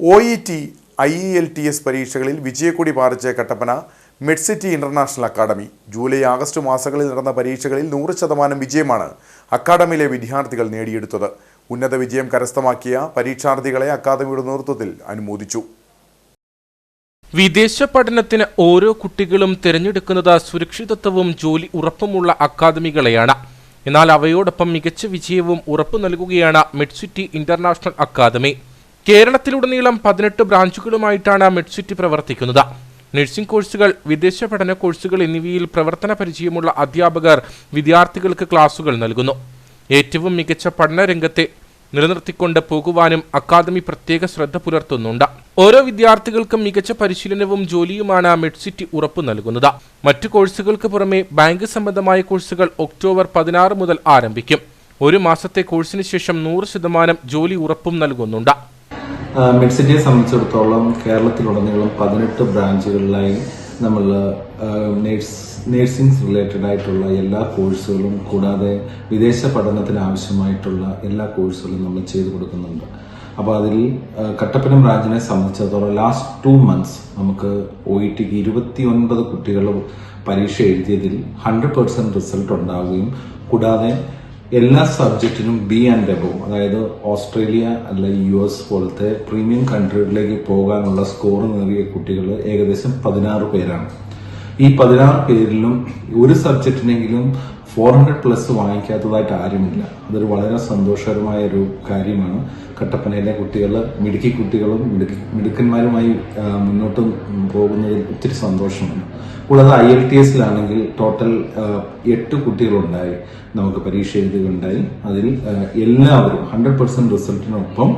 O E T I E L T S പരീക്ഷകളിൽ വിജയക്കൊടി പാറിച്ച Kattappana Medcity International Academy. July August മാസങ്ങളിൽ നടന്ന പരീക്ഷകളിൽ നൂറ് ശതമാനം വിജയമാണ് അക്കാദമിയിലെ വിദ്യാർത്ഥികൾ നേടിയെടുത്തത്. ഉന്നത വിജയം കരസ്ഥമാക്കിയ പരീക്ഷാർത്ഥികളെ അക്കാദമിയുടെ നേതൃത്വത്തിൽ അനുമോദിച്ചു. വിദേശ പഠനത്തിന് ഓരോ കുട്ടികളും തിരഞ്ഞെടുക്കുന്നത് സുരക്ഷിതത്വവും ജോലി ഉറപ്പുമുള്ള അക്കാദമികളെയാണ്. എന്നാൽ അവയോടൊപ്പം മികച്ച വിജയവും ഉറപ്പു നൽകുകയാണ് മെഡ്സിറ്റി ഇന്റർനാഷണൽ അക്കാദമി. കേരളത്തിലുടനീളം പതിനെട്ട് ബ്രാഞ്ചുകളുമായിട്ടാണ് മെഡ്സിറ്റി പ്രവർത്തിക്കുന്നത്. നഴ്സിംഗ് കോഴ്സുകൾ വിദേശ പഠന കോഴ്സുകൾ എന്നിവയിൽ പ്രവർത്തന പരിചയമുള്ള അധ്യാപകർ വിദ്യാർത്ഥികൾക്ക് ക്ലാസുകൾ നൽകുന്നു. ഏറ്റവും മികച്ച പഠന രംഗത്തെ നിലനിർത്തിക്കൊണ്ട് പോകുവാനും അക്കാദമി പ്രത്യേക ശ്രദ്ധ പുലർത്തുന്നുണ്ട്. ഓരോ വിദ്യാർത്ഥികൾക്കും മികച്ച പരിശീലനവും ജോലിയുമാണ് മെഡ്സിറ്റി ഉറപ്പു നൽകുന്നത്. മറ്റു കോഴ്സുകൾക്ക് പുറമെ ബാങ്ക് സംബന്ധമായ കോഴ്സുകൾ ഒക്ടോബർ പതിനാറ് മുതൽ ആരംഭിക്കും. ഒരു മാസത്തെ കോഴ്സിന് ശേഷം നൂറ് ശതമാനം ജോലി ഉറപ്പും നൽകുന്നുണ്ട്. മെഡ്സിറ്റിയെ സംബന്ധിച്ചിടത്തോളം കേരളത്തിലുടനീളം പതിനെട്ട് ബ്രാഞ്ചുകളിലായി നമ്മൾ നേഴ്സ് നേഴ്സിംഗ് റിലേറ്റഡ് ആയിട്ടുള്ള എല്ലാ കോഴ്സുകളും കൂടാതെ വിദേശ പഠനത്തിന് ആവശ്യമായിട്ടുള്ള എല്ലാ കോഴ്സുകളും നമ്മൾ ചെയ്തു കൊടുക്കുന്നുണ്ട്. അപ്പോൾ അതിൽ കട്ടപ്പന ബ്രാഞ്ചിനെ സംബന്ധിച്ചിടത്തോളം ലാസ്റ്റ് ടു മന്ത്സ് നമുക്ക് ഒ ഇ ടിക്ക് ഇരുപത്തി ഒൻപത് കുട്ടികൾ പരീക്ഷ എഴുതിയതിൽ ഹൺഡ്രഡ് പെർസെന്റ് റിസൾട്ട് ഉണ്ടാവുകയും കൂടാതെ എല്ലാ സബ്ജക്റ്റിനും ബി ആൻഡ് എബോ അതായത് ഓസ്ട്രേലിയ അല്ല യു എസ് പോലത്തെ പ്രീമിയം കൺട്രികളിലേക്ക് പോകാനുള്ള സ്കോർ നേടിയ കുട്ടികൾ ഏകദേശം പതിനാറ് പേരാണ്. ഈ പതിനാറ് പേരിലും ഒരു സബ്ജക്റ്റിനെങ്കിലും ഫോർ ഹൺഡ്രഡ് പ്ലസ് വാങ്ങിക്കാത്തതായിട്ട് ആരുമില്ല. അതൊരു വളരെ സന്തോഷകരമായ ഒരു കാര്യമാണ്. കട്ടപ്പനയിലെ കുട്ടികൾ മിടുക്കി കുട്ടികളും മിടുക്കി മിടുക്കന്മാരുമായി മുന്നോട്ട് പോകുന്നതിൽ ഒത്തിരി സന്തോഷമുണ്ട് കൂടാതെ ഐ എൽ ടി എസിലാണെങ്കിൽ ടോട്ടൽ എട്ട് കുട്ടികളുണ്ടായി. നമുക്ക് പരീക്ഷ എഴുതുകയുണ്ടായി. അതിൽ എല്ലാവരും ഹൺഡ്രഡ് പെർസെന്റ് റിസൾട്ടിനൊപ്പം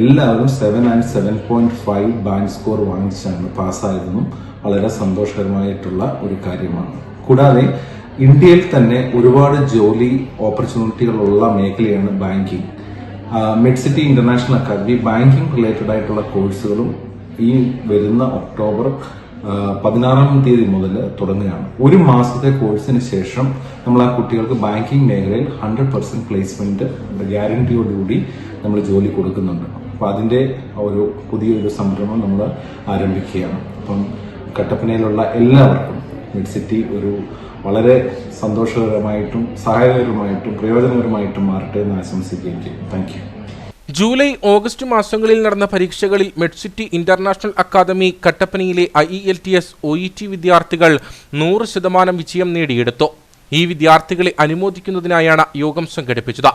എല്ലാവരും seven and seven point five band score വാങ്ങിച്ചാണ് പാസ്സായതെന്നും വളരെ സന്തോഷകരമായിട്ടുള്ള ഒരു കാര്യമാണ്. കൂടാതെ ഇന്ത്യയിൽ തന്നെ ഒരുപാട് ജോലി ഓപ്പർച്യൂണിറ്റികളുള്ള മേഖലയാണ് banking. Medcity International Academy banking related ആയിട്ടുള്ള കോഴ്സുകളും ഈ വരുന്ന ഒക്ടോബർ പതിനാറാം തീയതി മുതൽ തുടങ്ങുകയാണ്. ഒരു മാസത്തെ കോഴ്സിന് ശേഷം നമ്മൾ ആ കുട്ടികൾക്ക് ബാങ്കിങ് മേഖലയിൽ ഹൺഡ്രഡ് പെർസെന്റ് പ്ലേസ്മെന്റ് ഗ്യാരണ്ടിയോടുകൂടി നമ്മൾ ജോലി കൊടുക്കുന്നുണ്ട്. അപ്പൊ അതിന്റെ ഒരു പുതിയൊരു സംരംഭം നമ്മൾ ആരംഭിക്കുകയാണ്. അപ്പം കട്ടപ്പനയിലുള്ള എല്ലാവർക്കും മിഡ് സിറ്റി ഒരു വളരെ സന്തോഷകരമായിട്ടും സഹായകരമായിട്ടും പ്രയോജനകരമായിട്ടും മാറട്ടെ എന്ന് ആശംസിക്കുകയും ചെയ്യും. താങ്ക് ജൂലൈ ഓഗസ്റ്റ് മാസങ്ങളിൽ നടന്ന പരീക്ഷകളിൽ Medcity international academy കട്ടപ്പനയിലെ I E L T S O E T വിദ്യാർത്ഥികൾ നൂറ് ശതമാനം വിജയം നേടിയെടുത്തു. ഈ വിദ്യാർത്ഥികളെ അനുമോദിക്കുന്നതിനായാണ് യോഗം സംഘടിപ്പിച്ചത്.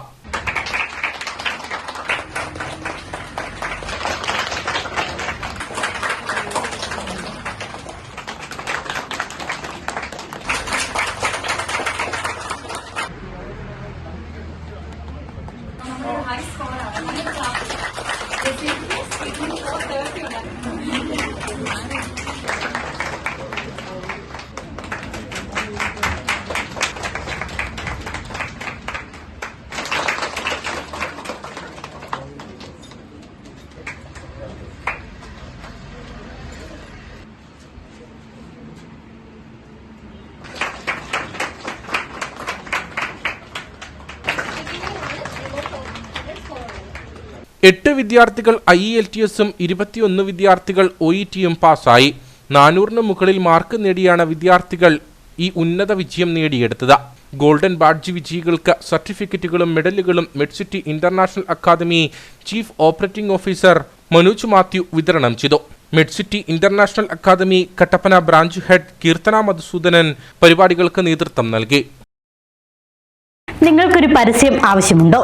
എട്ട് വിദ്യാർത്ഥികൾ ഐ എൽ ടി എസും ഇരുപത്തിയൊന്ന് വിദ്യാർത്ഥികൾ ഒ ഇ ടിയും പാസ്സായി. നാനൂറിന് മുകളിൽ മാർക്ക് നേടിയാണ് വിദ്യാർത്ഥികൾ ഈ ഉന്നത വിജയം നേടിയെടുത്തത്. ഗോൾഡൻ ബാഡ്ജ് വിജയികൾക്ക് സർട്ടിഫിക്കറ്റുകളും മെഡലുകളും Medcity International Academy chief operating officer Manoj Mathew വിതരണം ചെയ്തു. Medcity International Academy Kattappana branch head Keerthana Madhusudanan പരിപാടികൾക്ക് നേതൃത്വം നൽകി. നിങ്ങൾക്കൊരു പരസ്യം ആവശ്യമുണ്ടോ?